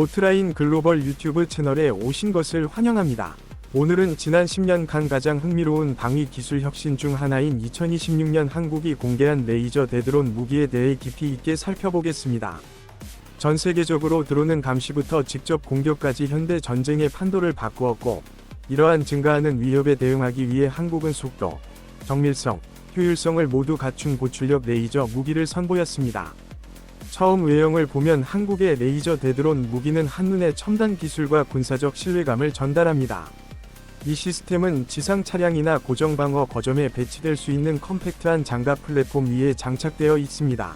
오트라인 글로벌 유튜브 채널에 오신 것을 환영합니다. 오늘은 지난 10년간 가장 흥미로운 방위 기술 혁신 중 하나인 2026년 한국이 공개한 레이저 대드론 무기에 대해 깊이 있게 살펴보겠습니다. 전 세계적으로 드론은 감시부터 직접 공격까지 현대 전쟁의 판도를 바꾸었고, 이러한 증가하는 위협에 대응하기 위해 한국은 속도, 정밀성, 효율성을 모두 갖춘 고출력 레이저 무기를 선보였습니다. 처음 외형을 보면 한국의 레이저 대드론 무기는 한눈에 첨단 기술과 군사적 신뢰감을 전달합니다. 이 시스템은 지상 차량이나 고정 방어 거점에 배치될 수 있는 컴팩트한 장갑 플랫폼 위에 장착되어 있습니다.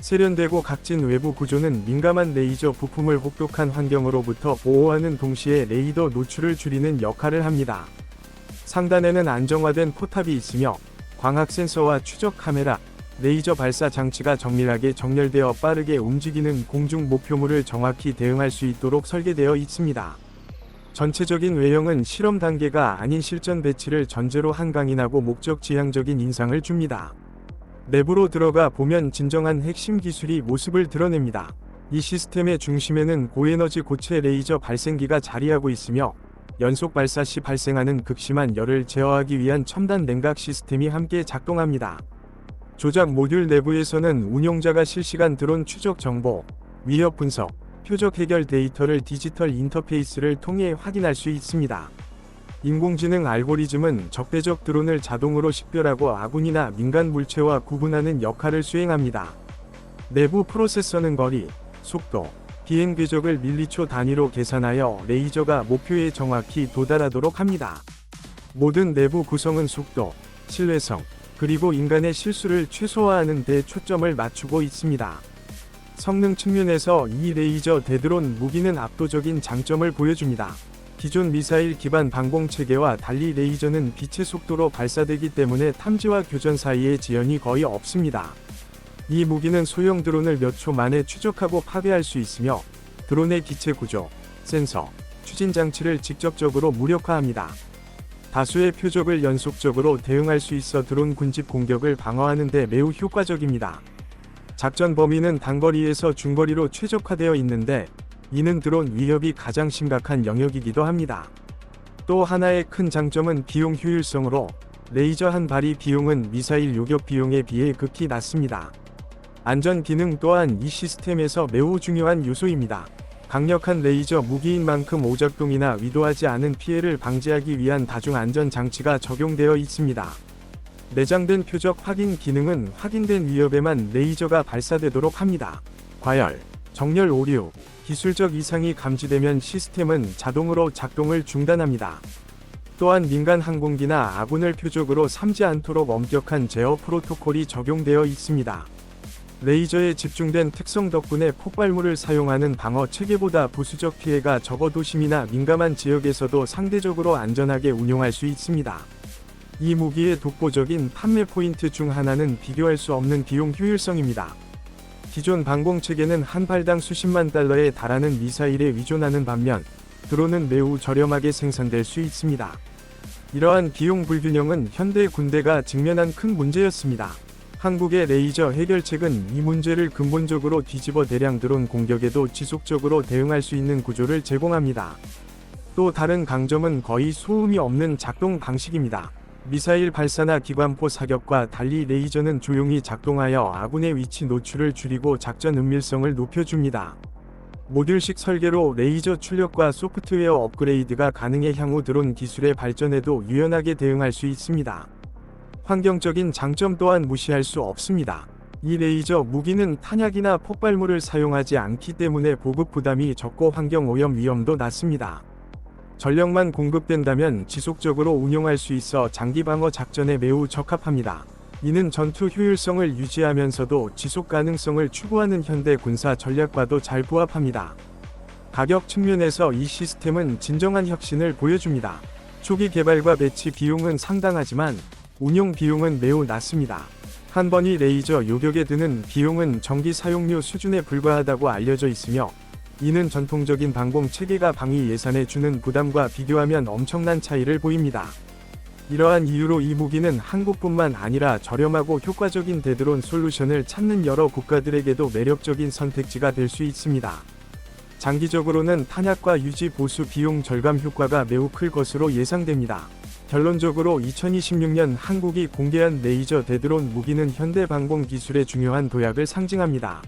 세련되고 각진 외부 구조는 민감한 레이저 부품을 혹독한 환경으로부터 보호하는 동시에 레이더 노출을 줄이는 역할을 합니다. 상단에는 안정화된 포탑이 있으며 광학 센서와 추적 카메라, 레이저 발사 장치가 정밀하게 정렬되어 빠르게 움직이는 공중 목표물을 정확히 대응할 수 있도록 설계되어 있습니다. 전체적인 외형은 실험 단계가 아닌 실전 배치를 전제로 한 강인하고 목적 지향적인 인상을 줍니다. 내부로 들어가 보면 진정한 핵심 기술이 모습을 드러냅니다. 이 시스템의 중심에는 고에너지 고체 레이저 발생기가 자리하고 있으며 연속 발사 시 발생하는 극심한 열을 제어하기 위한 첨단 냉각 시스템이 함께 작동합니다. 조작 모듈 내부에서는 운용자가 실시간 드론 추적 정보, 위협 분석, 표적 해결 데이터를 디지털 인터페이스를 통해 확인할 수 있습니다. 인공지능 알고리즘은 적대적 드론을 자동으로 식별하고 아군이나 민간 물체와 구분하는 역할을 수행합니다. 내부 프로세서는 거리, 속도, 비행 궤적을 밀리초 단위로 계산하여 레이저가 목표에 정확히 도달하도록 합니다. 모든 내부 구성은 속도, 신뢰성, 그리고 인간의 실수를 최소화하는 데 초점을 맞추고 있습니다. 성능 측면에서 이 레이저 대드론 무기는 압도적인 장점을 보여줍니다. 기존 미사일 기반 방공 체계와 달리 레이저는 빛의 속도로 발사되기 때문에 탐지와 교전 사이의 지연이 거의 없습니다. 이 무기는 소형 드론을 몇 초 만에 추적하고 파괴할 수 있으며 드론의 기체 구조, 센서, 추진 장치를 직접적으로 무력화합니다. 다수의 표적을 연속적으로 대응할 수 있어 드론 군집 공격을 방어하는 데 매우 효과적입니다. 작전 범위는 단거리에서 중거리로 최적화되어 있는데 이는 드론 위협이 가장 심각한 영역이기도 합니다. 또 하나의 큰 장점은 비용 효율성으로 레이저 한 발이 비용은 미사일 요격 비용에 비해 극히 낮습니다. 안전 기능 또한 이 시스템에서 매우 중요한 요소입니다. 강력한 레이저 무기인 만큼 오작동이나 위도하지 않은 피해를 방지하기 위한 다중 안전 장치가 적용되어 있습니다. 내장된 표적 확인 기능은 확인된 위협에만 레이저가 발사되도록 합니다. 과열, 정렬 오류, 기술적 이상이 감지되면 시스템은 자동으로 작동을 중단합니다. 또한 민간 항공기나 아군을 표적으로 삼지 않도록 엄격한 제어 프로토콜이 적용되어 있습니다. 레이저에 집중된 특성 덕분에 폭발물을 사용하는 방어 체계보다 부수적 피해가 적어 도심이나 민감한 지역에서도 상대적으로 안전하게 운용할 수 있습니다. 이 무기의 독보적인 판매 포인트 중 하나는 비교할 수 없는 비용 효율성입니다. 기존 방공 체계는 한 발당 수십만 달러에 달하는 미사일에 의존하는 반면 드론은 매우 저렴하게 생산될 수 있습니다. 이러한 비용 불균형은 현대 군대가 직면한 큰 문제였습니다. 한국의 레이저 해결책은 이 문제를 근본적으로 뒤집어 대량 드론 공격에도 지속적으로 대응할 수 있는 구조를 제공합니다. 또 다른 강점은 거의 소음이 없는 작동 방식입니다. 미사일 발사나 기관포 사격과 달리 레이저는 조용히 작동하여 아군의 위치 노출을 줄이고 작전 은밀성을 높여줍니다. 모듈식 설계로 레이저 출력과 소프트웨어 업그레이드가 가능해 향후 드론 기술의 발전에도 유연하게 대응할 수 있습니다. 환경적인 장점 또한 무시할 수 없습니다. 이 레이저 무기는 탄약이나 폭발물을 사용하지 않기 때문에 보급 부담이 적고 환경 오염 위험도 낮습니다. 전력만 공급된다면 지속적으로 운용할 수 있어 장기 방어 작전에 매우 적합합니다. 이는 전투 효율성을 유지하면서도 지속 가능성을 추구하는 현대 군사 전략과도 잘 부합합니다. 가격 측면에서 이 시스템은 진정한 혁신을 보여줍니다. 초기 개발과 배치 비용은 상당하지만 운용 비용은 매우 낮습니다. 한 번이 레이저 요격에 드는 비용은 전기 사용료 수준에 불과하다고 알려져 있으며 이는 전통적인 방공 체계가 방위 예산에 주는 부담과 비교하면 엄청난 차이를 보입니다. 이러한 이유로 이 무기는 한국뿐만 아니라 저렴하고 효과적인 대드론 솔루션을 찾는 여러 국가들에게도 매력적인 선택지가 될 수 있습니다. 장기적으로는 탄약과 유지 보수 비용 절감 효과가 매우 클 것으로 예상됩니다. 결론적으로 2026년 한국이 공개한 레이저 대드론 무기는 현대 방공 기술의 중요한 도약을 상징합니다.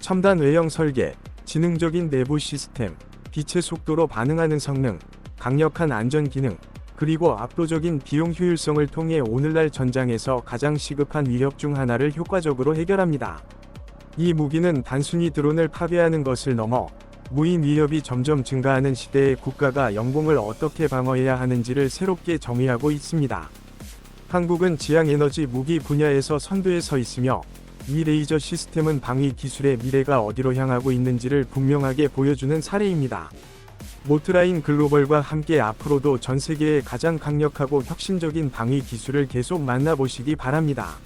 첨단 외형 설계, 지능적인 내부 시스템, 빛의 속도로 반응하는 성능, 강력한 안전 기능, 그리고 압도적인 비용 효율성을 통해 오늘날 전장에서 가장 시급한 위협 중 하나를 효과적으로 해결합니다. 이 무기는 단순히 드론을 파괴하는 것을 넘어 무인 위협이 점점 증가하는 시대에 국가가 영공을 어떻게 방어해야 하는지를 새롭게 정의하고 있습니다. 한국은 지향에너지 무기 분야에서 선두에 서 있으며 이 레이저 시스템은 방위 기술의 미래가 어디로 향하고 있는지를 분명하게 보여주는 사례입니다. 모트라인 글로벌과 함께 앞으로도 전 세계의 가장 강력하고 혁신적인 방위 기술을 계속 만나보시기 바랍니다.